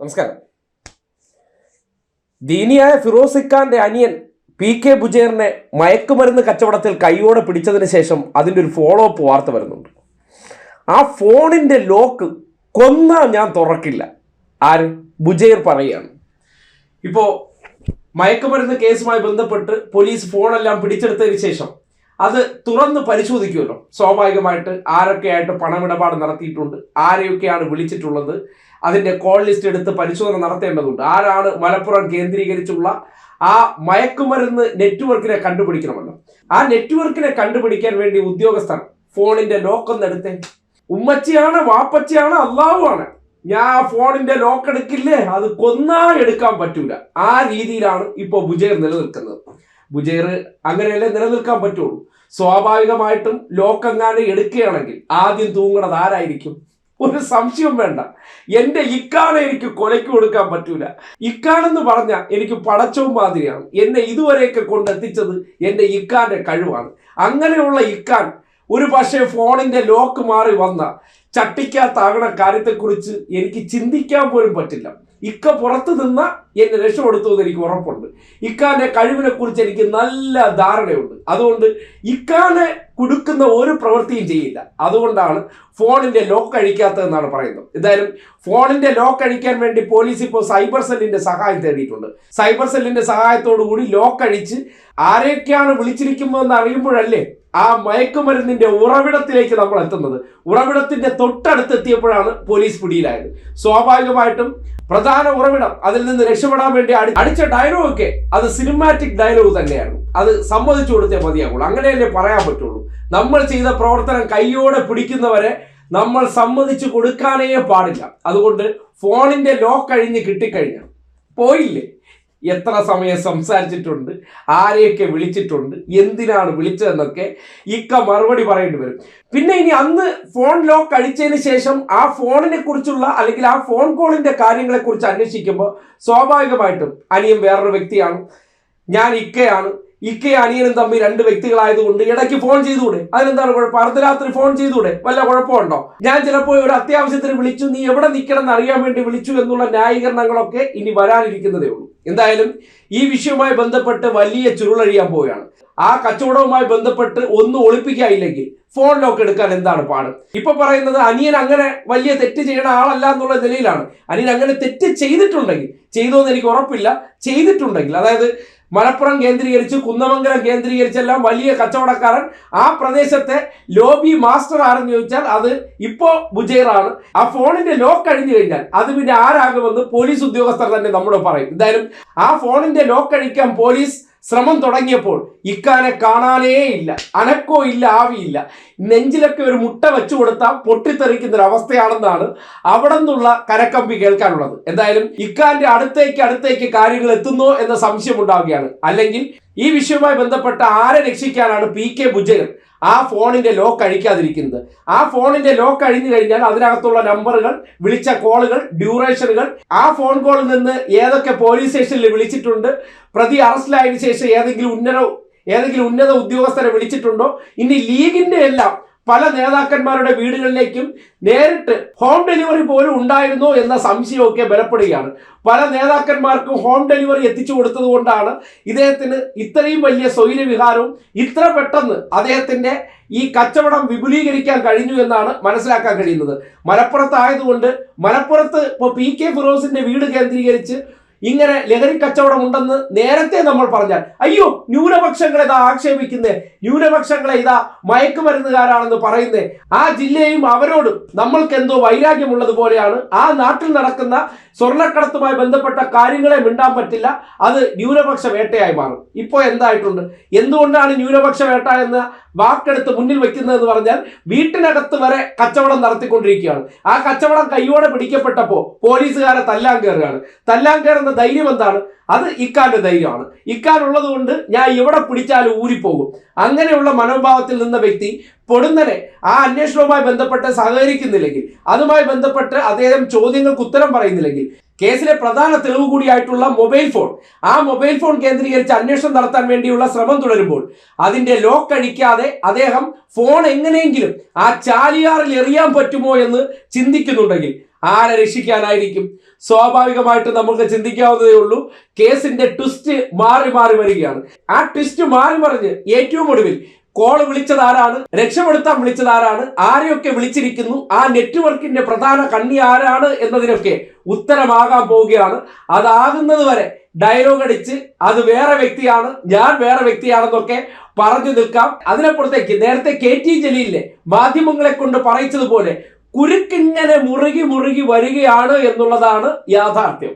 നമസ്കാരം. ദീനിയായ ഫിറോസ് ഖാന്റെ അനിയൻ പി കെ ബുജേറിനെ മയക്കുമരുന്ന് കച്ചവടത്തിൽ കൈയോടെ പിടിച്ചതിന് ശേഷം അതിന്റെ ഒരു ഫോളോ അപ്പ് വാർത്ത വരുന്നുണ്ട്. ആ ഫോണിന്റെ ലോക്ക് കൊന്നാ ഞാൻ തുറക്കില്ല. ആര്? ബുജേർ പറയുകയാണ്. ഇപ്പോൾ മയക്കുമരുന്ന് കേസുമായി ബന്ധപ്പെട്ട് പോലീസ് ഫോണെല്ലാം പിടിച്ചെടുത്തതിന് ശേഷം അത് തുറന്ന് പരിശോധിക്കുമല്ലോ. സ്വാഭാവികമായിട്ട് ആരൊക്കെയായിട്ട് പണമിടപാട് നടത്തിയിട്ടുണ്ട് ആരെയൊക്കെയാണ് വിളിച്ചിട്ടുള്ളത് അതിന്റെ കോൾ ലിസ്റ്റ് എടുത്ത് പരിശോധന നടത്തേണ്ടതുണ്ട്. ആരാണ് മലപ്പുറം കേന്ദ്രീകരിച്ചുള്ള ആ മയക്കുമരുന്ന് നെറ്റ്വർക്കിനെ കണ്ടുപിടിക്കണമല്ലോ. ആ നെറ്റ്വർക്കിനെ കണ്ടുപിടിക്കാൻ വേണ്ടി ഉദ്യോഗസ്ഥർ ഫോണിന്റെ ലോക്കൊന്ന് എടുത്തെ. ഉമ്മച്ചിയാണ് വാപ്പച്ചിയാണ് അള്ളാവുമാണ്. ഞാൻ ഫോണിന്റെ ലോക്ക് എടുക്കില്ലേ? അത് കൊന്നാ എടുക്കാൻ പറ്റൂല. ആ രീതിയിലാണ് ഇപ്പോൾ ബുജേർ നിലനിൽക്കുന്നത്. ബുജേർ അങ്ങനെയല്ലേ നിലനിൽക്കാൻ പറ്റുള്ളൂ? സ്വാഭാവികമായിട്ടും ലോക്കങ്ങാനെ എടുക്കുകയാണെങ്കിൽ ആദ്യം തൂങ്ങണത് ആരായിരിക്കും? ഒരു സംശയം വേണ്ട. എന്റെ ഇക്കാനെ എനിക്ക് കൊലയ്ക്ക് കൊടുക്കാൻ പറ്റൂല. ഇക്കാണെന്ന് പറഞ്ഞ എനിക്ക് പടച്ചവും മാതിരിയാണ്. എന്നെ ഇതുവരെയൊക്കെ കൊണ്ടെത്തിച്ചത് എന്റെ ഇക്കാന്റെ കഴിവാണ്. അങ്ങനെയുള്ള ഇക്കാൻ ഒരു പക്ഷേ ഫോണിന്റെ ലോക്ക് മാറി വന്ന ചട്ടിക്കകത്താകണ കാര്യത്തെക്കുറിച്ച് എനിക്ക് ചിന്തിക്കാൻ പോലും പറ്റില്ല. ഇക്ക പുറത്തു നിന്ന എന്നെ രക്ഷപ്പെടുത്തു എന്ന് എനിക്ക് ഉറപ്പുണ്ട്. ഇക്കാന്റെ കഴിവിനെ കുറിച്ച് എനിക്ക് നല്ല ധാരണയുണ്ട്. അതുകൊണ്ട് ഇക്കാനെ കുടുക്കുന്ന ഒരു പ്രവൃത്തിയും ചെയ്യില്ല. അതുകൊണ്ടാണ് ഫോണിന്റെ ലോക്ക് അഴിക്കാത്തതെന്നാണ് പറയുന്നത്. എന്തായാലും ഫോണിന്റെ ലോക്ക് അഴിക്കാൻ വേണ്ടി പോലീസ് ഇപ്പോൾ സൈബർ സെല്ലിന്റെ സഹായം തേടിയിട്ടുണ്ട്. സൈബർ സെല്ലിന്റെ സഹായത്തോടു കൂടി ലോക്ക് അഴിച്ച് ആരെയൊക്കെയാണ് വിളിച്ചിരിക്കുന്നതെന്ന് അറിയുമ്പോഴല്ലേ ആ മയക്കുമരുന്നിന്റെ ഉറവിടത്തിലേക്ക് നമ്മൾ എത്തുന്നത്. ഉറവിടത്തിന്റെ തൊട്ടടുത്തെത്തിയപ്പോഴാണ് പോലീസ് പിടിയിലായത്. സ്വാഭാവികമായിട്ടും പ്രധാന ഉറവിടം അതിൽ നിന്ന് രക്ഷപ്പെടാൻ വേണ്ടി അടിച്ച ഡയലോഗ് ഒക്കെ അത് സിനിമാറ്റിക് ഡയലോഗ് തന്നെയാണ് അത് സമ്മതിച്ചു കൊടുത്തേ മതിയാകുള്ളൂ അങ്ങനെയല്ലേ പറയാൻ പറ്റുള്ളൂ. നമ്മൾ ചെയ്ത പ്രവർത്തനം കൈയോടെ പിടിക്കുന്നവരെ നമ്മൾ സമ്മതിച്ചു കൊടുക്കാനേ പാടില്ല. അതുകൊണ്ട് ഫോണിന്റെ ലോക്ക് കഴിഞ്ഞ് കിട്ടിക്കഴിഞ്ഞാൽ പോയില്ലേ? എത്ര സമയം സംസാരിച്ചിട്ടുണ്ട് ആരെയൊക്കെ വിളിച്ചിട്ടുണ്ട് എന്തിനാണ് വിളിച്ചതെന്നൊക്കെ ഇക്ക മറുപടി പറയേണ്ടി വരും. പിന്നെ ഇനി അന്ന് ഫോൺ ലോക്ക് അടിച്ചതിന് ശേഷം ആ ഫോണിനെ കുറിച്ചുള്ള അല്ലെങ്കിൽ ആ ഫോൺ കോളിന്റെ കാര്യങ്ങളെ കുറിച്ച് അന്വേഷിക്കുമ്പോൾ സ്വാഭാവികമായിട്ടും അനിയൻ വേറൊരു വ്യക്തിയാണ്. ഞാൻ ഇക്കയാണ്. ഇക്കയും അനിയനും തമ്മിൽ രണ്ട് വ്യക്തികളായതുകൊണ്ട് ഇടയ്ക്ക് ഫോൺ ചെയ്തുകൂടെ? അതിനെന്താണ് കുഴപ്പം? അർദ്ധരാത്രി ഫോൺ ചെയ്തുകൂടെ? വല്ല കുഴപ്പമുണ്ടോ? ഞാൻ ചിലപ്പോൾ ഒരു അത്യാവശ്യത്തിന് വിളിച്ചു നീ എവിടെ നിൽക്കണം എന്ന് അറിയാൻ വേണ്ടി വിളിച്ചു എന്നുള്ള ന്യായീകരണങ്ങളൊക്കെ ഇനി വരാനിരിക്കുന്നതേ ഉള്ളൂ. എന്തായാലും ഈ വിഷയവുമായി ബന്ധപ്പെട്ട് വലിയ ചുരുളഴിയാൻ പോവുകയാണ്. ആ കച്ചവടവുമായി ബന്ധപ്പെട്ട് ഒന്നും ഒളിപ്പിക്കാനില്ലെങ്കിൽ ഫോൺ ലോക്ക് എടുക്കാൻ എന്താണ് പാട്? ഇപ്പൊ പറയുന്നത് അനിയൻ അങ്ങനെ വലിയ തെറ്റ് ചെയ്യണ ആളല്ല എന്നുള്ള നിലയിലാണ്. അനിയൻ അങ്ങനെ തെറ്റ് ചെയ്തിട്ടുണ്ടെങ്കിൽ ചെയ്തോ എന്ന് എനിക്ക് ഉറപ്പില്ല ചെയ്തിട്ടുണ്ടെങ്കിൽ അതായത് മലപ്പുറം കേന്ദ്രീകരിച്ച് കുന്നമംഗലം കേന്ദ്രീകരിച്ചെല്ലാം വലിയ കച്ചവടക്കാരൻ ആ പ്രദേശത്തെ ലോബി മാസ്റ്റർ ആരെന്ന് ചോദിച്ചാൽ അത് ഇപ്പോ ബുജൈറാണ് ആ ഫോണിന്റെ ലോക്ക് അഴിഞ്ഞു കഴിഞ്ഞാൽ അത് പിന്നെ ആരാകുമെന്ന് പോലീസ് ഉദ്യോഗസ്ഥർ തന്നെ നമ്മോട് പറയും. എന്തായാലും ആ ഫോണിന്റെ ലോക്ക് അഴിക്കാൻ പോലീസ് ശ്രമം തുടങ്ങിയപ്പോൾ ഇക്കാനെ കാണാനേ ഇല്ല അനക്കോ ഇല്ല ആവിയില്ല നെഞ്ചിലൊക്കെ ഒരു മുട്ട വെച്ചു കൊടുത്താൽ പൊട്ടിത്തെറിക്കുന്ന ഒരു അവസ്ഥയാണെന്നാണ് അവിടെ നിന്നുള്ള കരക്കമ്പി കേൾക്കാനുള്ളത്. എന്തായാലും ഇക്കാന്റെ അടുത്തേക്ക് അടുത്തേക്ക് കാര്യങ്ങൾ എത്തുന്നോ എന്ന സംശയം ഉണ്ടാവുകയാണ്. അല്ലെങ്കിൽ ഈ വിഷയവുമായി ബന്ധപ്പെട്ട ആരെ രക്ഷിക്കാനാണ് പി കെ ഭുജകൻ ആ ഫോണിന്റെ ലോക്ക് അഴിക്കാതിരിക്കുന്നത്. ആ ഫോണിന്റെ ലോക്ക് അഴിഞ്ഞു കഴിഞ്ഞാൽ അതിനകത്തുള്ള നമ്പറുകൾ വിളിച്ച കോളുകൾ ഡ്യൂറേഷനുകൾ ആ ഫോൺ കോളിൽ നിന്ന് ഏതൊക്കെ പോലീസ് സ്റ്റേഷനിൽ വിളിച്ചിട്ടുണ്ട് പ്രതി അറസ്റ്റിലായതിനു ശേഷം ഏതെങ്കിലും ഉന്നത ഏതെങ്കിലും ഉന്നത ഉദ്യോഗസ്ഥരെ വിളിച്ചിട്ടുണ്ടോ? ഇനി ലീഗിന്റെ എല്ലാം പല നേതാക്കന്മാരുടെ വീടുകളിലേക്കും നേരിട്ട് ഹോം ഡെലിവറി പോലും ഉണ്ടായിരുന്നു എന്ന സംശയമൊക്കെ ബലപ്പെടുകയാണ്. പല നേതാക്കന്മാർക്കും ഹോം ഡെലിവറി എത്തിച്ചു കൊടുത്തതുകൊണ്ടാണ് ഇദ്ദേഹത്തിന് ഇത്രയും വലിയ സ്വൈര്യവിഹാരവും ഇത്ര പെട്ടെന്ന് അദ്ദേഹത്തിന്റെ ഈ കച്ചവടം വിപുലീകരിക്കാൻ കഴിഞ്ഞു എന്നാണ് മനസ്സിലാക്കാൻ കഴിയുന്നത്. മലപ്പുറത്തായതുകൊണ്ട് മലപ്പുറത്ത് ഇപ്പോൾ പി കെ ഫിറോസിന്റെ വീട് കേന്ദ്രീകരിച്ച് ഇങ്ങനെ ലഹരി കച്ചവടം ഉണ്ടെന്ന് നേരത്തെ നമ്മൾ പറഞ്ഞാൽ അയ്യോ ന്യൂനപക്ഷങ്ങളെ ഇതാ ആക്ഷേപിക്കുന്നേ ന്യൂനപക്ഷങ്ങളെ ഇതാ മയക്കുമരുന്നുകാരാണെന്ന് പറയുന്നേ. ആ ജില്ലയും അവരോട് നമ്മൾക്ക് എന്തോ വൈരാഗ്യമുള്ളതുപോലെയാണ് ആ നാട്ടിൽ നടക്കുന്ന സ്വർണക്കടത്തുമായി ബന്ധപ്പെട്ട കാര്യങ്ങളെ മിണ്ടാൻ പറ്റില്ല അത് ന്യൂനപക്ഷ വേട്ടയായി മാറും. ഇപ്പോൾ എന്തായിട്ടുണ്ട്? എന്തുകൊണ്ടാണ് ന്യൂനപക്ഷ വേട്ട എന്ന വാക്കെടുത്ത് മുന്നിൽ വെക്കുന്നതെന്ന് പറഞ്ഞാൽ വീട്ടിനകത്ത് വരെ കച്ചവടം നടത്തിക്കൊണ്ടിരിക്കുകയാണ്. ആ കച്ചവടം കയ്യോടെ പിടിക്കപ്പെട്ടപ്പോൾ പോലീസുകാരെ തല്ലാൻ കയറുകയാണ്. തല്ലാൻ കയറുന്ന ധൈര്യം എന്താണ്? അത് ഇക്കാന്റെ ധൈര്യമാണ്. ഇക്കാൻ ഉള്ളത് കൊണ്ട് ഞാൻ ഇവിടെ പിടിച്ചാലും ഊരിപ്പോകും. അങ്ങനെയുള്ള മനോഭാവത്തിൽ നിന്ന വ്യക്തി പൊടുന്നനെ ആ അന്വേഷണവുമായി ബന്ധപ്പെട്ട് സഹകരിക്കുന്നില്ലെങ്കിൽ അതുമായി ബന്ധപ്പെട്ട് അദ്ദേഹം ചോദ്യങ്ങൾക്ക് ഉത്തരം പറയുന്നില്ലെങ്കിൽ കേസിലെ പ്രധാന തെളിവ് കൂടിയായിട്ടുള്ള മൊബൈൽ ഫോൺ. ആ മൊബൈൽ ഫോൺ കേന്ദ്രീകരിച്ച് അന്വേഷണം നടത്താൻ വേണ്ടിയുള്ള ശ്രമം തുടരുമ്പോൾ അതിന്റെ ലോക്ക് അഴിക്കാതെ അദ്ദേഹം ഫോൺ എങ്ങനെയെങ്കിലും ആ ചാലിയാറിൽ എറിയാൻ പറ്റുമോ എന്ന് ചിന്തിക്കുന്നുണ്ടെങ്കിൽ ആരെ രക്ഷിക്കാനായിരിക്കും? സ്വാഭാവികമായിട്ട് നമുക്ക് ചിന്തിക്കാവുന്നതേ ഉള്ളൂ. കേസിന്റെ ട്വിസ്റ്റ് മാറി മാറി വരികയാണ്. ആ ട്വിസ്റ്റ് മാറി മറിഞ്ഞ് ഏറ്റവും ഒടുവിൽ കോൾ വിളിച്ചത് ആരാണ് രക്ഷപ്പെടുത്താൻ വിളിച്ചത് ആരാണ് ആരെയൊക്കെ വിളിച്ചിരിക്കുന്നു? ആ നെറ്റ്വർക്കിന്റെ പ്രധാന കണ്ണി ആരാണ് എന്നതിനൊക്കെ ഉത്തരമാകാൻ പോവുകയാണ്. അതാകുന്നത് വരെ ഡയലോഗ് അടിച്ച് അത് വേറെ വ്യക്തിയാണ് ഞാൻ വേറെ വ്യക്തിയാണെന്നൊക്കെ പറഞ്ഞു നിൽക്കാം. അതിനപ്പുറത്തേക്ക് നേരത്തെ കെ ടി ജലീലിനെ മാധ്യമങ്ങളെ കൊണ്ട് പറയിച്ചതുപോലെ കുരുക്കിങ്ങനെ മുറുകി മുറുകി വരികയാണ് എന്നുള്ളതാണ് യാഥാർത്ഥ്യം.